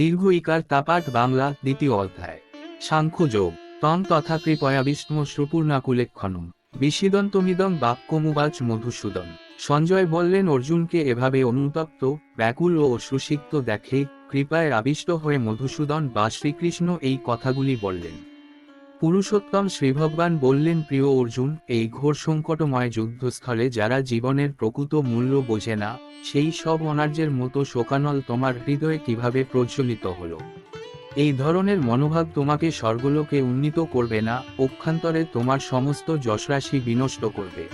দীর্ঘ ইকার তাপাট বাংলা, দ্বিতীয় অধ্যায়। সাংখ্যযোগ তন তথা কৃপয়া বিষ্ণু শ্রুপূর্ণাকুলেক্ষণম বিষিদন্তমিদম বাক্যমুবাচ মধুসূদন। সঞ্জয় বললেন, অর্জুনকে এভাবে অনুতপ্ত, ব্যাকুল ও সুসিক্ত দেখে কৃপায় আবিষ্ট হয়ে মধুসূদন বা শ্রীকৃষ্ণ এই কথাগুলি বললেন। পুরুষোত্তম শ্রীভগবান বললেন, প্রিয় অর্জুন, এই ঘোর সংকটময় যুদ্ধস্থলে যারা জীবনের প্রকৃত মূল্য বোঝে না, সেই সব অনার্যের মতো শোকানল তোমার হৃদয়ে কীভাবে প্রজ্বলিত হলো? এই ধরনের মনোভাব তোমাকে স্বর্গলোকে উন্নীত করবে না পক্ষান্তরে তোমার সমস্ত যশরাশি বিনষ্ট করবে।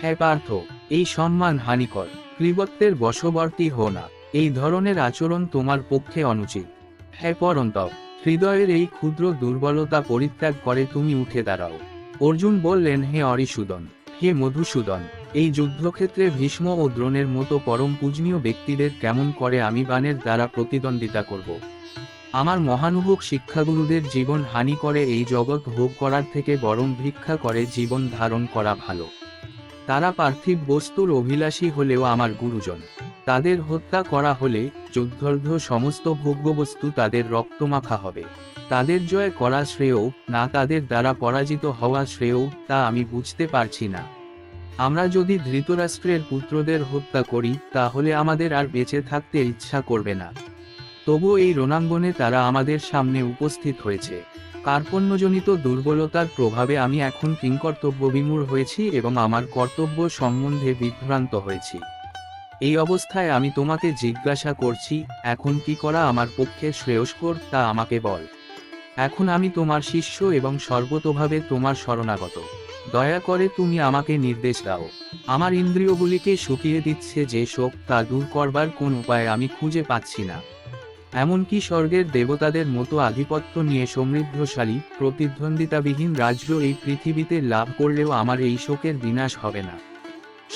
হ্যাঁ পার্থ, এই সম্মান হানিকর, কৃবত্বের বশবর্তী হো না, এই ধরনের আচরণ তোমার পক্ষে অনুচিত। হ্যাঁ পরন্তপ হৃদয়ের এই ক্ষুদ্র দুর্বলতা পরিত্যাগ করে তুমি উঠে দাঁড়াও। অর্জুন বললেন, হে অরিসূদন, হে মধুসূদন, এই যুদ্ধক্ষেত্রে ভীষ্ম ও দ্রোণের মতো পরম পূজনীয় ব্যক্তিদের কেমন করে আমি বাণের দ্বারা প্রতিদ্বন্দ্বিতা করব? আমার মহানুভব শিক্ষাগুরুদের জীবন হানি করে এই জগৎ ভোগ করার থেকে বরং ভিক্ষা করে জীবন ধারণ করা ভালো। তারা পার্থিব বস্তুর অভিলাষী হলেও আমার গুরুজন। তাদের হত্যা করা হলে যুদ্ধর্ধ সমস্ত ভোগ্যবস্তু তাদের রক্তমাখা হবে। তাদের জয় করা শ্রেয়, না তাদের দ্বারা পরাজিত হওয়া শ্রেয়, তা আমি বুঝতে পারছি না। আমরা যদি ধৃতরাষ্ট্রের পুত্রদের হত্যা করি, তাহলে আমাদের আর বেঁচে থাকতে ইচ্ছা করবে না। তবু এই রণাঙ্গনে তারা আমাদের সামনে উপস্থিত হয়েছে। কার্পণ্যজনিত দুর্বলতার প্রভাবে আমি এখন কিংকর্তব্য বিমূর হয়েছি এবং আমার কর্তব্য সম্বন্ধে বিভ্রান্ত হয়েছি। এই অবস্থায় আমি তোমাকে জিজ্ঞাসা করছি, এখন কি করা আমার পক্ষে শ্রেয়স্কর, তা আমাকে বল। এখন আমি তোমার শিষ্য এবং সর্বতোভাবে তোমার শরণাগত। দয়া করে তুমি আমাকে নির্দেশ দাও। আমার ইন্দ্রিয়গুলিকে শুকিয়ে দিচ্ছে যে শোক, তা দূর করবার কোন উপায় আমি খুঁজে পাচ্ছি না। এমনকি স্বর্গের দেবতাদের মতো আধিপত্য নিয়ে সমৃদ্ধশালী, প্রতিদ্বন্দ্বিতাবিহীন রাজ্য এই পৃথিবীতে লাভ করলেও আমার এই শোকের বিনাশ হবে না।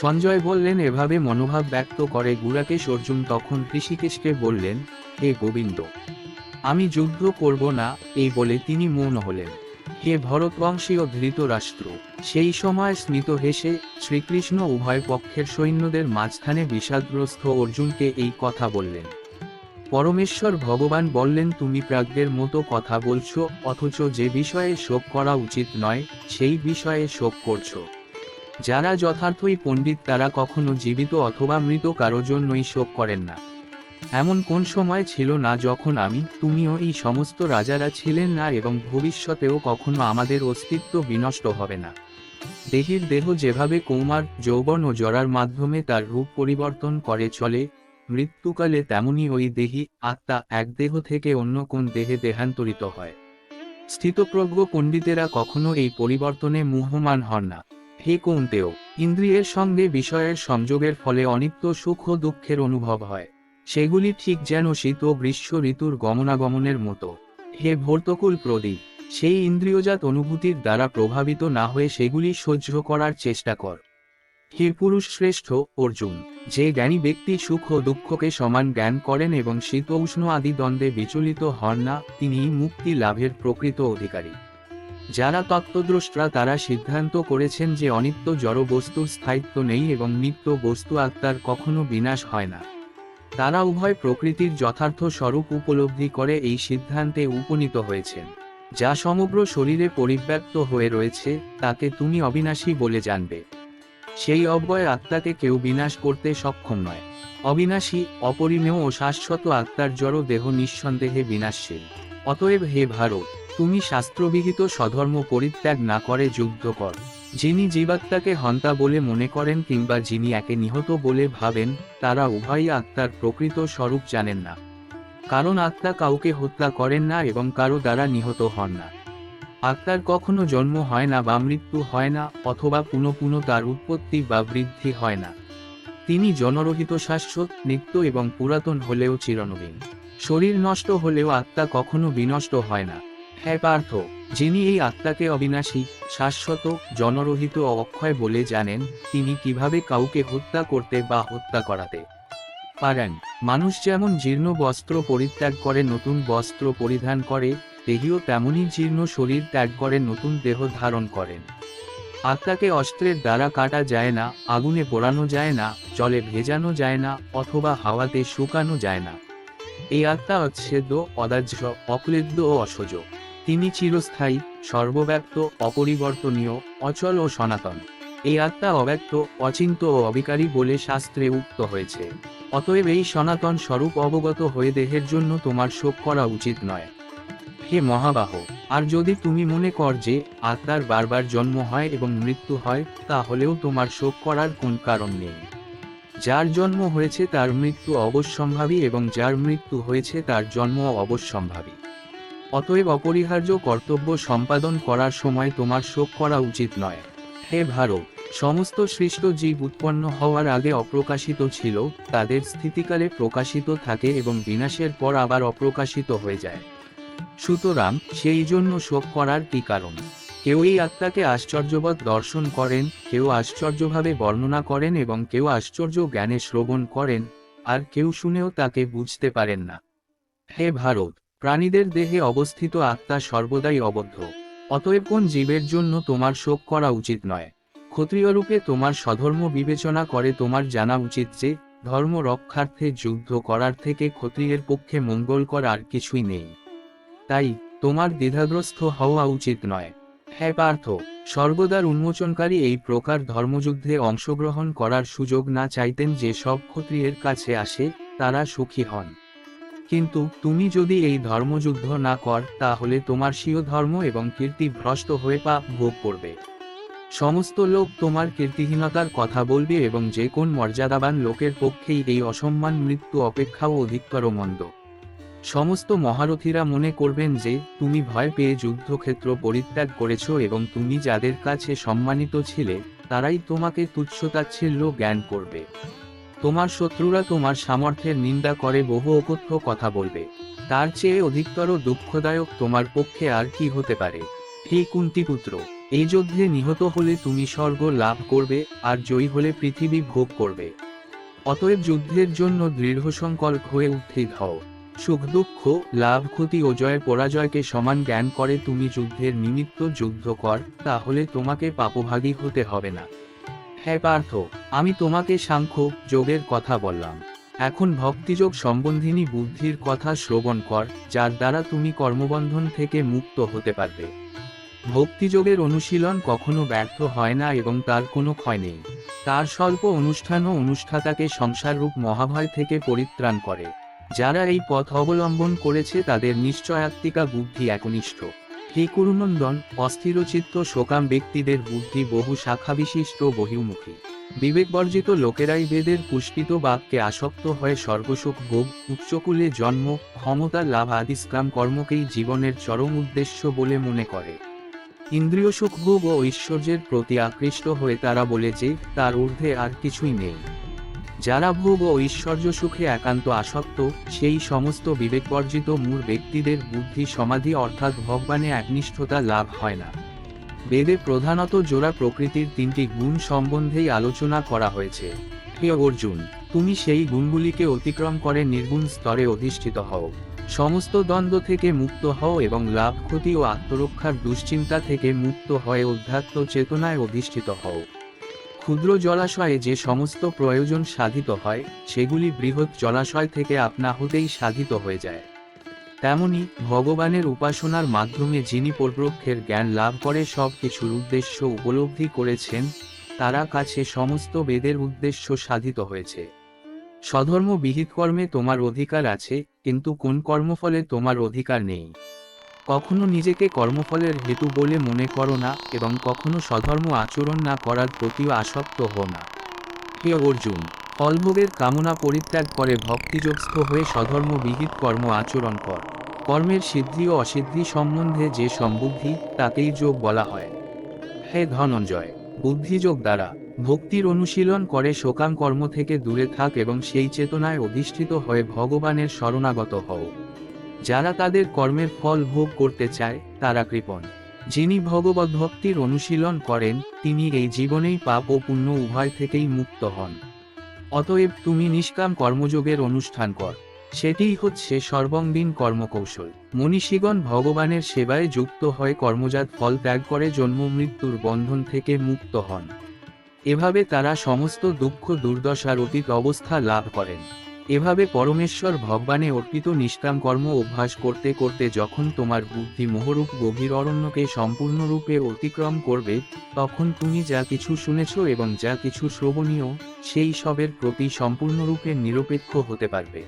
সঞ্জয় বললেন, এভাবে মনোভাব ব্যক্ত করে গুরাকেশ অর্জুন তখন কৃষিকেশকে বললেন, হে গোবিন্দ, আমি যুদ্ধ করব না, এই বলে তিনি মৌন হলেন। হে ভরতবংশীয় ধৃতরাষ্ট্র, সেই সময় স্মিত হেসে শ্রীকৃষ্ণ উভয় পক্ষের সৈন্যদের মাঝখানে বিষাদগ্রস্ত অর্জুনকে এই কথা বললেন। পরমেশ্বর ভগবান বললেন, তুমি প্রাজ্ঞের মতো কথা বলছো, অথচ যে বিষয়ে শোক করা উচিত নয়, সেই বিষয়ে শোক করছ। যারা যথার্থই পণ্ডিত তারা কখনো জীবিত অথবা মৃত কারও জন্যই শোক করেন না। এমন কোন সময় ছিল না যখন আমি, তুমিও এই সমস্ত রাজারা ছিলেন না এবং ভবিষ্যতেও কখনো আমাদের অস্তিত্ব বিনষ্ট হবে না। দেহের দেহ যেভাবে কৌমার, যৌবন ও জরার মাধ্যমে তার রূপ পরিবর্তন করে চলে, মৃত্যুকালে তেমনি ওই দেহি, আত্মা এক দেহ থেকে অন্য কোন দেহে দেহান্তরিত হয়। স্থিতপ্রজ্ঞ পণ্ডিতেরা কখনো এই পরিবর্তনে মুহমান হন না। হে কৌন্তেয় ইন্দ্রিয়ের সঙ্গে বিষয়ের সংযোগের ফলে অনিত্য সুখ ও দুঃখের অনুভব হয়। সেগুলি ঠিক যেন শীত ও গ্রীষ্ম ঋতুর গমনাগমনের মতো। হে ভর্তকুল প্রদীপ, সেই ইন্দ্রিয়জাত অনুভূতির দ্বারা প্রভাবিত না হয়ে সেগুলি সহ্য করার চেষ্টা কর। হে পুরুষ শ্রেষ্ঠ অর্জুন, যে জ্ঞানী ব্যক্তি সুখ ও দুঃখকে সমান জ্ঞান করেন এবং শীত উষ্ণ আদি দ্বন্দ্বে বিচলিত হন না তিনি মুক্তি লাভের প্রকৃত অধিকারী। যারা তত্ত্বদ্রষ্টরা তারা সিদ্ধান্ত করেছেন যে অনিত্য জড় বস্তুর স্থায়িত্ব নেই এবং নিত্য বস্তু আত্মার কখনো বিনাশ হয় না। তারা উভয় প্রকৃতির যথার্থ স্বরূপ উপলব্ধি করে এই সিদ্ধান্তে উপনীত হয়েছেন। যা সমগ্র শরীরে পরিব্যাপ্ত হয়ে রয়েছে, তাকে তুমি অবিনাশী বলে জানবে। সেই অব্যয় আত্মাকে কেউ বিনাশ করতে সক্ষম নয়। অবিনাশী, অপরিমেয় ও শাশ্বত আত্মার জড় দেহ নিঃসন্দেহে বিনাশশীল। অতএব হে ভারত তুমি শাস্ত্রবিহিত স্বধর্ম পরিত্যাগ না করে যুদ্ধ কর। যিনি জীবাত্মাকে হন্তা বলে মনে করেন কিংবা যিনি একে নিহত বলে ভাবেন, তারা উভয়ই আত্মার প্রকৃত স্বরূপ জানেন না। কারণ আত্মা কাউকে হত্যা করেন না এবং কারও দ্বারা নিহত হন না। আত্মার কখনো জন্ম হয় না বা মৃত্যু হয় না অথবা পুনঃ পুনঃ তার উৎপত্তি বা বৃদ্ধি হয় না। তিনি জনরহিত শাশ্বত, নিত্য এবং পুরাতন হলেও চিরনবীন। শরীর নষ্ট হলেও আত্মা কখনো বিনষ্ট হয় না। হ্যাঁ পার্থ। যিনি এই আত্মাকে অবিনাশী, শাশ্বত, জনরহিত অক্ষয় বলে জানেন, তিনি কীভাবে কাউকে হত্যা করতে বা হত্যা করাতে পারেন। মানুষ যেমন জীর্ণ বস্ত্র পরিত্যাগ করে, নতুন বস্ত্র পরিধান করে, দেহীও তেমনি জীর্ণ শরীর ত্যাগ করে, নতুন দেহ ধারণ করেন। আত্মাকে অস্ত্রের দ্বারা কাটা যায় না, আগুনে পোড়ানো যায় না, জলে ভেজানো যায় না, অথবা হাওয়াতে শুকানো যায় না। এই আত্মা অচ্ছেদ্য, অদাহ্য, অক্লেদ্য ও অসজ তিনি চিরস্থায়ী, সর্বব্যাপ্ত, অপরিবর্তনীয়, অচল ও সনাতন। এই আত্মা অব্যক্ত, অচিন্ত ও অবিকারী বলে শাস্ত্রে উক্ত হয়েছে। অতএব এই সনাতন স্বরূপ অবগত হয়ে দেহের জন্য তোমার শোক করা উচিত নয়। হে মহাবাহ, আর যদি তুমি মনে কর যে আত্মার বারবার জন্ম হয় এবং মৃত্যু হয়, তাহলেও তোমার শোক করার কোন কারণ নেই। যার জন্ম হয়েছে তার মৃত্যু অবশ্যম্ভাবী এবং যার মৃত্যু হয়েছে তার জন্ম অবশ্যম্ভাবী। অতএব অপরিহার্য কর্তব্য সম্পাদন করার সময় তোমার শোক করা উচিত নয়। হে ভারত, সমস্ত সৃষ্ট জীব উৎপন্ন হওয়ার আগে অপ্রকাশিত ছিল, তাদের স্থিতিকালে প্রকাশিত থাকে এবং বিনাশের পর আবার অপ্রকাশিত হয়ে যায়। সুতরাং সেই জন্য শোক করার কি কারণ? কেউ এই আত্মাকে আশ্চর্যবৎ দর্শন করেন, কেউ আশ্চর্যভাবে বর্ণনা করেন এবং কেউ আশ্চর্য জ্ঞানে শ্রবণ করেন, আর কেউ শুনেও তাকে বুঝতে পারেন না। হে ভারত প্রাণীদের দেহে অবস্থিত আত্মা সর্বদাই অবদ্ধ। অতএব কোন জীবের জন্য তোমার শোক করা উচিত নয়। ক্ষত্রিয় রূপে তোমার স্বধর্ম বিবেচনা করে তোমার জানা উচিত যে, ধর্ম রক্ষার্থে যুদ্ধ করার থেকে ক্ষত্রিয়ের পক্ষে মঙ্গলকর আর কিছুই নেই। তাই, তোমার দ্বিধাগ্রস্ত হওয়া উচিত নয়। হ্যাঁ পার্থ, সর্বদার উন্মোচনকারী এই প্রকার ধর্মযুদ্ধে অংশগ্রহণ করার সুযোগ না চাইতেন যে সব ক্ষত্রিয়ের কাছে আসে, তারা সুখী হন। কিন্তু তুমি যদি এই ধর্মযুদ্ধ না কর, তাহলে তোমার স্বীয় ধর্ম এবং কীর্তি ভ্রষ্ট হয়ে পাপ ভোগ করবে। সমস্ত লোক তোমার কীর্তিহীনতার কথা বলবে এবং যে কোন মর্যাদাবান লোকের পক্ষেই এই অসম্মান মৃত্যু অপেক্ষাও অধিকতর মন্দ। সমস্ত মহারথীরা মনে করবেন যে, তুমি ভয় পেয়ে যুদ্ধক্ষেত্র পরিত্যাগ করেছ এবং তুমি যাদের কাছে সম্মানিত ছিলে, তারাই তোমাকে তুচ্ছতাচ্ছিল্য জ্ঞান করবে। তোমার শত্রুরা তোমার সামর্থ্যের নিন্দা করে বহু অকথ্য কথা বলবে। তার চেয়ে অধিকতর দুঃখদায়ক তোমার পক্ষে আর কি হতে পারে? হে কুন্তিপুত্র, এই যুদ্ধে নিহত হলে তুমি স্বর্গ লাভ করবে আর জয়ী হলে পৃথিবী ভোগ করবে। অতএব যুদ্ধের জন্য দৃঢ় সংকল্প হয়ে উত্থিত হও। সুখ দুঃখ, লাভ, ক্ষতি ও জয় পরাজয়কে সমান জ্ঞান করে তুমি যুদ্ধের নিমিত্ত যুদ্ধ কর, তাহলে তোমাকে পাপভাগী হতে হবে না। হ্যাঁ পার্থ, আমি তোমাকে সাংখ্য, যোগের কথা বললাম। এখন ভক্তিযোগ সম্বন্ধিনী বুদ্ধির কথা শ্রবণ কর, যার দ্বারা তুমি কর্মবন্ধন থেকে মুক্ত হতে পারবে। ভক্তিযোগের অনুশীলন কখনো ব্যর্থ হয় না এবং তার কোনো ক্ষয় নেই। তার স্বল্প অনুষ্ঠান ও অনুষ্ঠাতাকে সংসাররূপ মহাভয় থেকে পরিত্রাণ করে। যারা এই পথ অবলম্বন করেছে তাদের নিশ্চয়াত্মিকা বুদ্ধি একনিষ্ঠ। হে কুরুনন্দন অস্থিরচিত্ত শোকাম ব্যক্তিদের বুদ্ধি বহু শাখা বিশিষ্ট বহির্মুখী। বিবেকবর্জিত লোকেরাই বেদের পুষ্পিত বাক্যে আসক্ত হয়ে সর্বসুখ ভোগ, উচ্চকুলে জন্ম, ক্ষমতা লাভ আদি স্ক্রাম কর্মকেই জীবনের চরম উদ্দেশ্য বলে মনে করে। ইন্দ্রিয় সুখ ভোগ ও ঐশ্বর্যের প্রতি আকৃষ্ট হয়ে তারা বলে যে, তার ঊর্ধ্বে আর কিছুই নেই। যারা ভোগ ও ঐশ্বর্য সুখে একান্ত আসক্ত, সেই সমস্ত বিবেকবর্জিত মূর ব্যক্তিদের বুদ্ধি সমাধি অর্থাৎ ভগবানে একনিষ্ঠতা লাভ হয় না। বেদে প্রধানত জোড়া প্রকৃতির তিনটি গুণ সম্বন্ধেই আলোচনা করা হয়েছে। প্রিয় অর্জুন, তুমি সেই গুণগুলিকে অতিক্রম করে নির্গুণ স্তরে অধিষ্ঠিত হও। সমস্ত দ্বন্দ্ব থেকে মুক্ত হও এবং লাভ, ক্ষতি ও আত্মরক্ষার দুশ্চিন্তা থেকে মুক্ত হয়ে অধ্যাত্ম চেতনায় অধিষ্ঠিত হও। ক্ষুদ্র জলাশয়ে যে সমস্ত প্রয়োজন সাধিত হয়, সেগুলি বৃহৎ জলাশয় থেকে আপনা হতেই সাধিত হয়ে যায়। তেমনি, ভগবানের উপাসনার মাধ্যমে যিনি পরব্রক্ষের জ্ঞান লাভ করে সব কিছুর উদ্দেশ্য উপলব্ধি করেছেন, তারা কাছে সমস্ত বেদের উদ্দেশ্য সাধিত হয়েছে। স্বধর্ম বিহিত কর্মে তোমার অধিকার আছে, কিন্তু কোন কর্মফলে তোমার অধিকার নেই। কখনো নিজেকে কর্মফলের হেতু বলে মনে করো না এবং কখনো স্বধর্ম আচরণ না করার প্রতিও আসক্ত হো না। হে অর্জুন ফলভোগের কামনা পরিত্যাগ করে ভক্তিযোগস্থ হয়ে স্বধর্ম বিহিত কর্ম আচরণ কর। কর্মের সিদ্ধি ও অসিদ্ধি সম্বন্ধে যে সম্বুদ্ধি, তাকেই যোগ বলা হয়। হে ধনঞ্জয়, বুদ্ধিযোগ দ্বারা ভক্তির অনুশীলন করে শোকাম কর্ম থেকে দূরে থাক এবং সেই চেতনায় অধিষ্ঠিত হয়ে ভগবানের শরণাগত হও। যারা তাদের কর্মের ফল ভোগ করতে চায়, তারা কৃপণ। যিনি ভগবদ্ভক্তির অনুশীলন করেন, তিনি এই জীবনেই পাপ ও পুণ্য উভয় থেকেই মুক্ত হন। অতএব তুমি নিষ্কাম কর্মযোগের অনুষ্ঠান কর। সেটিই হচ্ছে সর্বঙ্গীন কর্মকৌশল। মনীষীগণ ভগবানের সেবায় যুক্ত হয়ে কর্মজাত ফল ত্যাগ করে জন্ম মৃত্যুর বন্ধন থেকে মুক্ত হন। এভাবে তারা সমস্ত দুঃখ দুর্দশার অতীত অবস্থা লাভ করেন। এভাবে পরমেশ্বর ভগবানে অর্পিত নিষ্কাম কর্ম অভ্যাস করতে করতে যখন তোমার বুদ্ধি মোহরূপ গভীর অরণ্যকে সম্পূর্ণরূপে অতিক্রম করবে, তখন তুমি যা কিছু শুনেছ এবং যা কিছু শ্রবণীয়, সেই সবের প্রতি সম্পূর্ণরূপে নিরপেক্ষ হতে পারবে।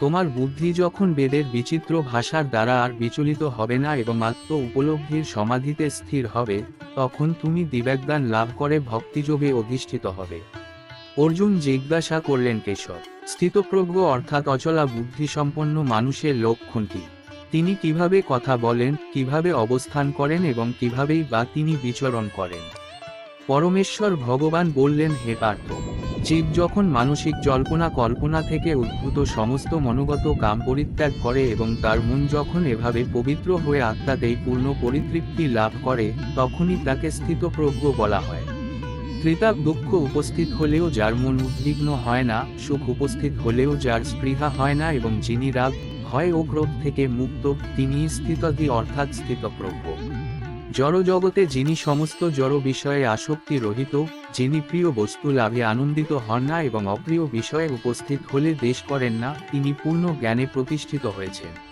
তোমার বুদ্ধি যখন বেদের বিচিত্র ভাষার দ্বারা আর বিচলিত হবে না এবং আত্ম উপলব্ধির সমাধিতে স্থির হবে, তখন তুমি দিব্যাজ্ঞান লাভ করে ভক্তিযোগে অধিষ্ঠিত হবে। অর্জুন জিজ্ঞাসা করলেন কেশব স্থিতপ্রজ্ঞ অর্থাৎ অচলা বুদ্ধিসম্পন্ন মানুষের লক্ষণ কি তিনি কীভাবে কথা বলেন, কীভাবে অবস্থান করেন এবং কিভাবেই বা তিনি বিচরণ করেন। পরমেশ্বর ভগবান বললেন, হে পার্থ, জীব যখন মানসিক জল্পনা কল্পনা থেকে উদ্ভূত সমস্ত মনোগত কাম পরিত্যাগ করে এবং তার মন যখন এভাবে পবিত্র হয়ে আত্মাতেই পূর্ণ পরিতৃপ্তি লাভ করে, তখনই তাকে স্থিতপ্রজ্ঞ বলা হয়। কৃতাব দুঃখ উপস্থিত হলেও যার মন উদ্বিগ্ন হয় না, সুখ উপস্থিত হলেও যার স্পৃহা হয় না এবং যিনি রাগ, ভয় ও ক্রোধ থেকে মুক্ত, তিনি স্থিতধি অর্থাৎ স্থিতপ্রজ্ঞ। জড় জগতে যিনি সমস্ত জড় বিষয়ে আসক্তি রহিত, যিনি প্রিয় বস্তু লাভে আনন্দিত হন না এবং অপ্রিয় বিষয়ে উপস্থিত হলে দেশ করেন না, তিনি পূর্ণ জ্ঞানে প্রতিষ্ঠিত হয়েছেন।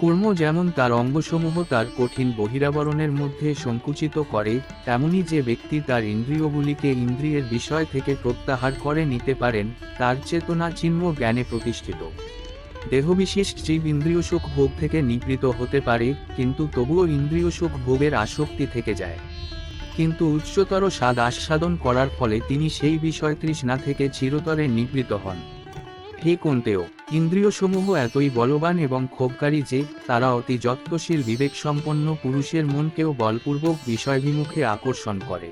কর্ম যেমন তার অঙ্গসমূহ তার কঠিন বহিরাবরণের মধ্যে সংকুচিত করে, তেমনি যে ব্যক্তি তার ইন্দ্রিয়গুলিকে ইন্দ্রিয়ের বিষয় থেকে প্রত্যাহার করে নিতে পারেন, তার চেতনা চিহ্ন জ্ঞানে প্রতিষ্ঠিত। দেহবিশেষ জীব ইন্দ্রিয় সুখ ভোগ থেকে নিবৃত হতে পারে, কিন্তু তবুও ইন্দ্রিয় সুখ ভোগের আসক্তি থেকে যায়। কিন্তু উচ্চতর স্বাদ আস্বাদন করার ফলে তিনি সেই বিষয় তৃষ্ণা থেকে চিরতরে নিবৃত হন। হে কোনতেও ইন্দ্রিয়সমূহ এতই বলবান এবং ক্ষোভকারী যে, তারা অতি যত্নশীল, বিবেকসম্পন্ন পুরুষের মনকেও বলপূর্বক বিষয়বিমুখে আকর্ষণ করে।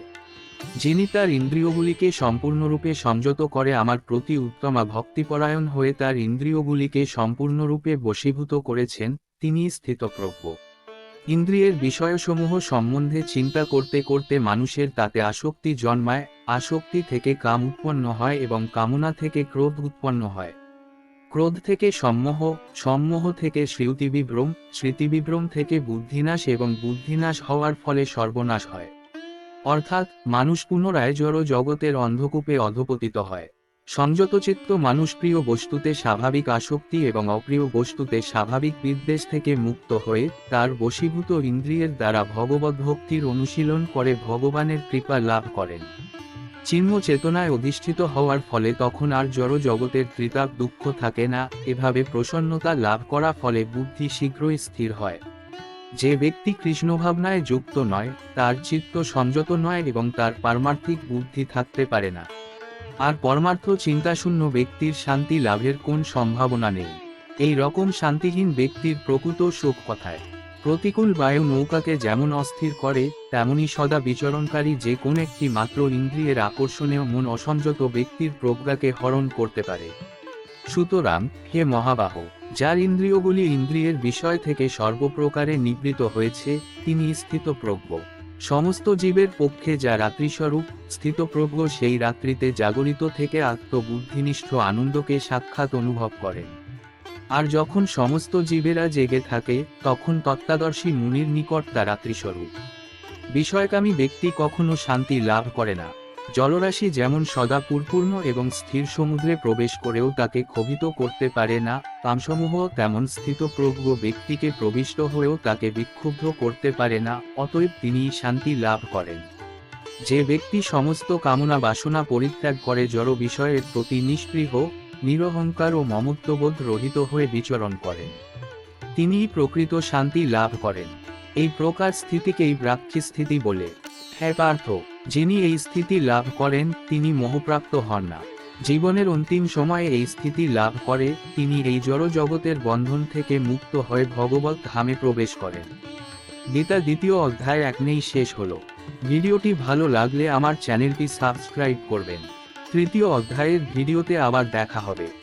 যিনি তার ইন্দ্রিয়গুলিকে সম্পূর্ণরূপে সংযত করে আমার প্রতি উত্তমা ভক্তিপরায়ণ হয়ে তার ইন্দ্রিয়গুলিকে সম্পূর্ণরূপে বশীভূত করেছেন তিনি স্থিতপ্রজ্ঞ। ইন্দ্রিয়ের বিষয়সমূহ সম্বন্ধে চিন্তা করতে করতে মানুষের তাতে আসক্তি জন্মায়, আসক্তি থেকে কাম উৎপন্ন হয় এবং কামনা থেকে ক্রোধ উৎপন্ন হয়। ক্রোধ থেকে সম্মোহ সম্মোহ থেকে স্মৃতিবিভ্রম স্মৃতিবিভ্রম থেকে বুদ্ধিনাশ এবং বুদ্ধিনাশ হওয়ার ফলে সর্বনাশ হয়। অর্থাৎ মানুষ পুনরায় জড় জগতের অন্ধকূপে অধপতিত হয়। সংযতচিত্ত মানুষ প্রিয় বস্তুতে স্বাভাবিক আসক্তি এবং অপ্রিয় বস্তুতে স্বাভাবিক বিদ্বেষ থেকে মুক্ত হয়ে, তার বশীভূত ইন্দ্রিয়ের দ্বারা ভগবত ভক্তির অনুশীলন করে ভগবানের কৃপা লাভ করেন। চিহ্ন চেতনায় অধিষ্ঠিত হওয়ার ফলে তখন আর জড় জগতের ত্রিতাপ দুঃখ থাকে না, এভাবে প্রসন্নতা লাভ করা ফলে বুদ্ধি শীঘ্রই স্থির হয়। যে ব্যক্তি কৃষ্ণভাবনায় যুক্ত নয়, তার চিত্ত সংযত নয় এবং তার পারমার্থিক বুদ্ধি থাকতে পারে না। আর পরমার্থ চিন্তাশূন্য ব্যক্তির শান্তি লাভের কোন সম্ভাবনা নেই। এই রকম শান্তিহীন ব্যক্তির প্রকৃত শোক কথায়? প্রতিকূল বায়ু নৌকাকে যেমন অস্থির করে, তেমনি সদা বিচরণকারী যে কোন একটি মাত্র ইন্দ্রিয়ের আকর্ষণেও মন অসংযত ব্যক্তির প্রজ্ঞাকে হরণ করতে পারে। সুতরাং, হে মহাবাহ, যার ইন্দ্রিয়গুলি ইন্দ্রিয়ের বিষয় থেকে সর্বপ্রকারে নিবৃত হয়েছে, তিনি স্থিতপ্রজ্ঞ। সমস্ত জীবের পক্ষে যা রাত্রিস্বরূপ, স্থিতপ্রজ্ঞ সেই রাত্রিতে জাগরিত থেকে আত্মবুদ্ধিনিষ্ঠ আনন্দকে সাক্ষাৎ অনুভব করেন। আর যখন সমস্ত জীবেরা জেগে থাকে, তখন তত্ত্বাদর্শী মুনির নিকট তা রাত্রিস্বরূপ। বিষয়কামী ব্যক্তি কখনো শান্তি লাভ করে না। জলরাশি যেমন সদা পূর্ণ এবং স্থির সমুদ্রে প্রবেশ করেও তাকে ক্ষোভিত করতে পারে না কামসমূহ তেমন স্থিতপ্রজ্ঞ ব্যক্তিকে প্রবিষ্ট হয়েও তাকে বিক্ষুব্ধ করতে পারে না, অতএব তিনি শান্তি লাভ করেন। যে ব্যক্তি সমস্ত কামনা বাসনা পরিত্যাগ করে জড় বিষয়ের প্রতি নিষ্পৃহ নিরহংকার ও মমত্ববোধ রহিত হয়ে বিচরণ করেন। তিনিই প্রকৃত শান্তি লাভ করেন। এই প্রকার স্থিতিকেই ব্রাক্ষী স্থিতি বলে। হ্যাঁ পার্থ। যিনি এই স্থিতি লাভ করেন, তিনি মোহপ্রাপ্ত হন না। জীবনের অন্তিম সময়ে এই স্থিতি লাভ করে, তিনি এই জড় জগতের বন্ধন থেকে মুক্ত হয়ে ভগবত ধামে প্রবেশ করেন। গীতা দ্বিতীয় অধ্যায় এক নেই শেষ হলো। ভিডিওটি ভালো লাগলে আমার চ্যানেলটি সাবস্ক্রাইব করবেন। তৃতীয় অধ্যায়ের ভিডিওতে আবার দেখা হবে।